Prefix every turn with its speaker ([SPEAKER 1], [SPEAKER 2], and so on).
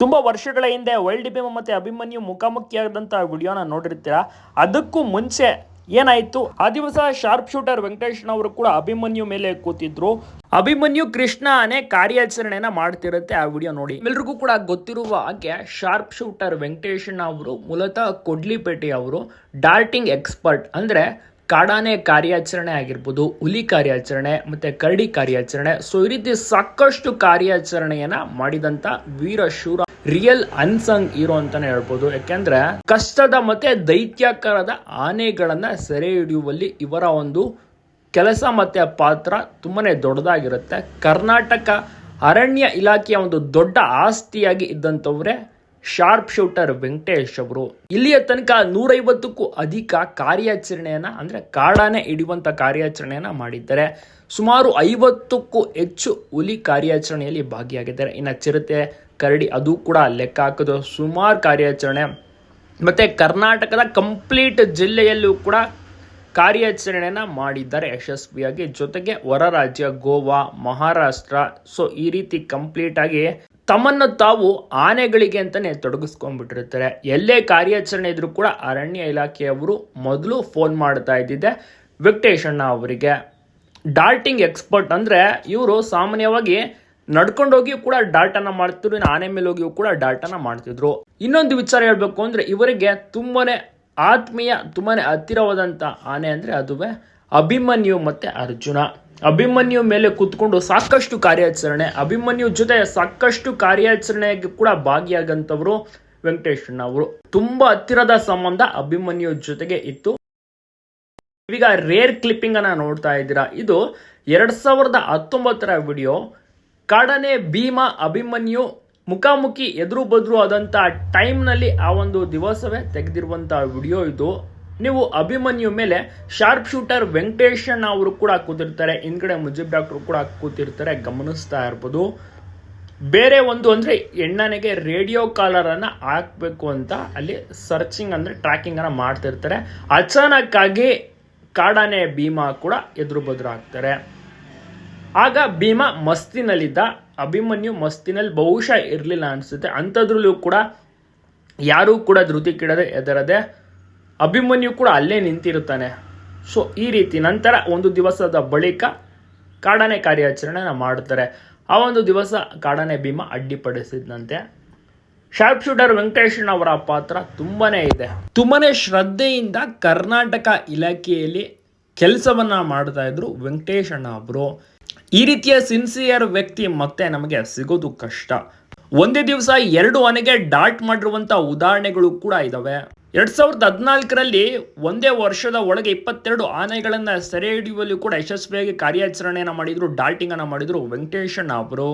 [SPEAKER 1] ತುಂಬಾ ವರ್ಷಗಳ ಹಿಂದೆ ವೈಲ್ಡ್ ಭೀಮ ಮತ್ತೆ ಅಭಿಮನ್ಯು ಮುಖಾಮುಖಿಯಾದಂಥ ವಿಡಿಯೋನ ನೋಡಿರ್ತೀರಾ? ಅದಕ್ಕೂ ಮುಂಚೆ ಏನಾಯ್ತು? ಆ ದಿವಸ ಶಾರ್ಪ್ ಶೂಟರ್ ವೆಂಕಟೇಶ್ ಅವರು ಕೂಡ ಅಭಿಮನ್ಯು ಮೇಲೆ ಕೂತಿದ್ರು. ಅಭಿಮನ್ಯು ಕೃಷ್ಣ ಅನೇ ಕಾರ್ಯಾಚರಣೆನ ಮಾಡ್ತಿರುತ್ತೆ ಆ ವಿಡಿಯೋ ನೋಡಿ. ಎಲ್ರಿಗೂ ಕೂಡ ಗೊತ್ತಿರುವ ಹಾಗೆ ಶಾರ್ಪ್ ಶೂಟರ್ ವೆಂಕಟೇಶ್ ಅವರು ಮೂಲತಃ ಕೊಡ್ಲಿಪೇಟೆ ಅವರು ಡಾರ್ಟಿಂಗ್ ಎಕ್ಸ್ಪರ್ಟ್ ಅಂದ್ರೆ ಕಾಡಾನೆ ಕಾರ್ಯಾಚರಣೆ ಆಗಿರ್ಬೋದು, ಹುಲಿ ಕಾರ್ಯಾಚರಣೆ ಮತ್ತೆ ಕರಡಿ ಕಾರ್ಯಾಚರಣೆ. ಸೊ ಈ ರೀತಿ ಸಾಕಷ್ಟು ಕಾರ್ಯಾಚರಣೆಯನ್ನ ಮಾಡಿದಂತ ವೀರ ಶೂರ ರಿಯಲ್ ಅನ್ಸಂಗ್ ಹೀರೋ ಅಂತಾನೆ ಹೇಳ್ಬೋದು. ಯಾಕೆಂದ್ರೆ ಕಷ್ಟದ ಮತ್ತೆ ದೈತ್ಯಾಕಾರದ ಆನೆಗಳನ್ನ ಸೆರೆ ಹಿಡಿಯುವಲ್ಲಿ ಇವರ ಒಂದು ಕೆಲಸ ಮತ್ತೆ ಪಾತ್ರ ತುಂಬಾನೇ ದೊಡ್ಡದಾಗಿರುತ್ತೆ. ಕರ್ನಾಟಕ ಅರಣ್ಯ ಇಲಾಖೆಯ ಒಂದು ದೊಡ್ಡ ಆಸ್ತಿಯಾಗಿ ಇದ್ದಂಥವ್ರೆ ಶಾರ್ಪ್ ಶೂಟರ್ ವೆಂಕಟೇಶ್ ಅವರು. ಇಲ್ಲಿಯ ತನಕ ನೂರೈವತ್ತಕ್ಕೂ ಅಧಿಕ ಕಾರ್ಯಾಚರಣೆಯನ್ನ, ಅಂದ್ರೆ ಕಾಡಾನೆ ಹಿಡಿಯುವಂತ ಕಾರ್ಯಾಚರಣೆಯನ್ನ ಮಾಡಿದ್ದಾರೆ. ಸುಮಾರು ಐವತ್ತಕ್ಕೂ ಹೆಚ್ಚು ಹುಲಿ ಕಾರ್ಯಾಚರಣೆಯಲ್ಲಿ ಭಾಗಿಯಾಗಿದ್ದಾರೆ. ಇನ್ನು ಚಿರತೆ, ಕರಡಿ ಅದು ಕೂಡ ಲೆಕ್ಕ ಹಾಕೋದು ಸುಮಾರು ಕಾರ್ಯಾಚರಣೆ. ಮತ್ತೆ ಕರ್ನಾಟಕದ ಕಂಪ್ಲೀಟ್ ಜಿಲ್ಲೆಯಲ್ಲೂ ಕೂಡ ಕಾರ್ಯಾಚರಣೆಯನ್ನ ಮಾಡಿದ್ದಾರೆ ಯಶಸ್ವಿಯಾಗಿ. ಜೊತೆಗೆ ಹೊರ ರಾಜ್ಯ ಗೋವಾ, ಮಹಾರಾಷ್ಟ್ರ, ಸೊ ಈ ರೀತಿ ಕಂಪ್ಲೀಟ್ ಆಗಿ ತಮ್ಮನ್ನು ತಾವು ಆನೆಗಳಿಗೆ ಅಂತಲೇ ತೊಡಗಿಸ್ಕೊಂಡ್ಬಿಟ್ಟಿರ್ತಾರೆ. ಎಲ್ಲೇ ಕಾರ್ಯಾಚರಣೆ ಇದ್ರೂ ಕೂಡ ಅರಣ್ಯ ಇಲಾಖೆಯವರು ಮೊದಲು ಫೋನ್ ಮಾಡ್ತಾ ಇದ್ದಿದ್ದೆ ವೆಂಕಟೇಶಣ್ಣ ಅವರಿಗೆ. ಡಾಲ್ಟಿಂಗ್ ಎಕ್ಸ್ಪರ್ಟ್ ಅಂದರೆ ಇವರು ಸಾಮಾನ್ಯವಾಗಿ ನಡ್ಕೊಂಡೋಗಿ ಕೂಡ ಡಾಟನ ಮಾಡ್ತಿದ್ರು, ಇನ್ನು ಆನೆ ಮೇಲೆ ಹೋಗಿಯೂ ಕೂಡ ಡಾಟನ ಮಾಡ್ತಿದ್ರು. ಇನ್ನೊಂದು ವಿಚಾರ ಹೇಳಬೇಕು ಅಂದರೆ ಇವರಿಗೆ ತುಂಬನೇ ಆತ್ಮೀಯ, ತುಂಬನೇ ಹತ್ತಿರವಾದಂಥ ಆನೆ ಅಂದರೆ ಅದುವೇ ಅಭಿಮನ್ಯು ಮತ್ತೆ ಅರ್ಜುನ. ಅಭಿಮನ್ಯು ಮೇಲೆ ಕೂತ್ಕೊಂಡು ಸಾಕಷ್ಟು ಕಾರ್ಯಾಚರಣೆ. ಅಭಿಮನ್ಯು ಜೊತೆ ಸಾಕಷ್ಟು ಕಾರ್ಯಾಚರಣೆಗೆ ಕೂಡ ಭಾಗಿಯಾಗಂತವರು ವೆಂಕಟೇಶಣ್ಣ ಅವರು. ತುಂಬಾ ಹತ್ತಿರದ ಸಂಬಂಧ ಅಭಿಮನ್ಯು ಜೊತೆಗೆ ಇತ್ತು. ಈಗ ರೇರ್ ಕ್ಲಿಪ್ಪಿಂಗ್ ಅನ್ನ ನೋಡ್ತಾ ಇದ್ದೀರಾ. ಇದು ಎರಡ್ ಸಾವಿರದ ಹತ್ತೊಂಬತ್ತರ ವಿಡಿಯೋ ಕಾಡನೆ ಭೀಮ, ಅಭಿಮನ್ಯು ಮುಖಾಮುಖಿ ಎದುರು ಬದ್ರು ಆದಂತ ಟೈಮ್ನಲ್ಲಿ ಆ ಒಂದು ದಿವಸವೇ ತೆಗೆದಿರುವಂತಹ ವಿಡಿಯೋ ಇದು. ನೀವು ಅಭಿಮನ್ಯು ಮೇಲೆ ಶಾರ್ಪ್ ಶೂಟರ್ ವೆಂಕಟೇಶನ್ ಅವರು ಕೂಡ ಕೂತಿರ್ತಾರೆ ಹಿಂದ್ಗಡೆ ಮುಜೀಬ್ ಡಾಕ್ಟರ್ ಕೂಡ ಕೂತಿರ್ತಾರೆ, ಗಮನಿಸ್ತಾ ಇರ್ಬೋದು. ಬೇರೆ ಒಂದು ಅಂದ್ರೆ ಎಣ್ಣನೆಗೆ ರೇಡಿಯೋ ಕಾಲರ್ ಹಾಕಬೇಕು ಅಂತ ಅಲ್ಲಿ ಸರ್ಚಿಂಗ್ ಅಂದ್ರೆ ಟ್ರ್ಯಾಕಿಂಗ್ ಅನ್ನ ಮಾಡ್ತಿರ್ತಾರೆ. ಅಚಾನಕ್ಕಾಗಿ ಕಾಡಾನೆ ಭೀಮಾ ಕೂಡ ಎದುರು ಬದ್ರು ಆಗ್ತಾರೆ. ಆಗ ಭೀಮಾ ಮಸ್ತಿನಲ್ಲಿದ್ದ, ಅಭಿಮನ್ಯು ಮಸ್ತಿನಲ್ಲಿ ಬಹುಶಃ ಇರಲಿಲ್ಲ ಅನಿಸುತ್ತೆ. ಅಂಥದ್ರಲ್ಲೂ ಕೂಡ ಯಾರೂ ಕೂಡ ಧೃತಿ ಕಿಡದೆ ಎದರದೆ ಅಭಿಮನ್ಯು ಕೂಡ ಅಲ್ಲೇ ನಿಂತಿರುತ್ತಾನೆ. ಸೊ ಈ ರೀತಿ ನಂತರ ಒಂದು ದಿವಸದ ಬಳಿಕ ಕಾಡಾನೆ ಕಾರ್ಯಾಚರಣೆನ ಮಾಡ್ತಾರೆ ಆ ಒಂದು ದಿವಸ ಕಾಡಾನೆ ಭೀಮ ಅಡ್ಡಿಪಡಿಸಿದಂತೆ. ಶಾರ್ಪ್ ಶೂಟರ್ ವೆಂಕಟೇಶನ್ ಅವರ ಪಾತ್ರ ತುಂಬಾನೇ ಇದೆ. ತುಂಬಾ ಶ್ರದ್ಧೆಯಿಂದ ಕರ್ನಾಟಕ ಇಲಾಖೆಯಲ್ಲಿ ಕೆಲಸವನ್ನ ಮಾಡ್ತಾ ಇದ್ರು ವೆಂಕಟೇಶಣ್ಣ ಅವರು. ಈ ರೀತಿಯ ಸಿನ್ಸಿಯರ್ ವ್ಯಕ್ತಿ ಮತ್ತೆ ನಮಗೆ ಸಿಗೋದು ಕಷ್ಟ. ಒಂದೇ ದಿವಸ ಎರಡು ಮನೆಗೆ ಡಾಟ್ ಮಾಡಿರುವಂತ ಉದಾಹರಣೆಗಳು ಕೂಡ ಇದಾವೆ. ಎರಡ್ ಸಾವಿರದ ಹದಿನಾಲ್ಕರಲ್ಲಿ ಒಂದೇ ವರ್ಷದ ಒಳಗೆ ಇಪ್ಪತ್ತೆರಡು ಆನೆಗಳನ್ನು ಸೆರೆ ಹಿಡಿಯುವಲ್ಲಿ ಕೂಡ ಯಶಸ್ವಿಯಾಗಿ ಕಾರ್ಯಾಚರಣೆಯನ್ನು ಮಾಡಿದ್ರು, ಡಾಲ್ಟಿಂಗನ್ನು ಮಾಡಿದರು ವೆಂಕಟೇಶಣ್ಣ ಅವರು.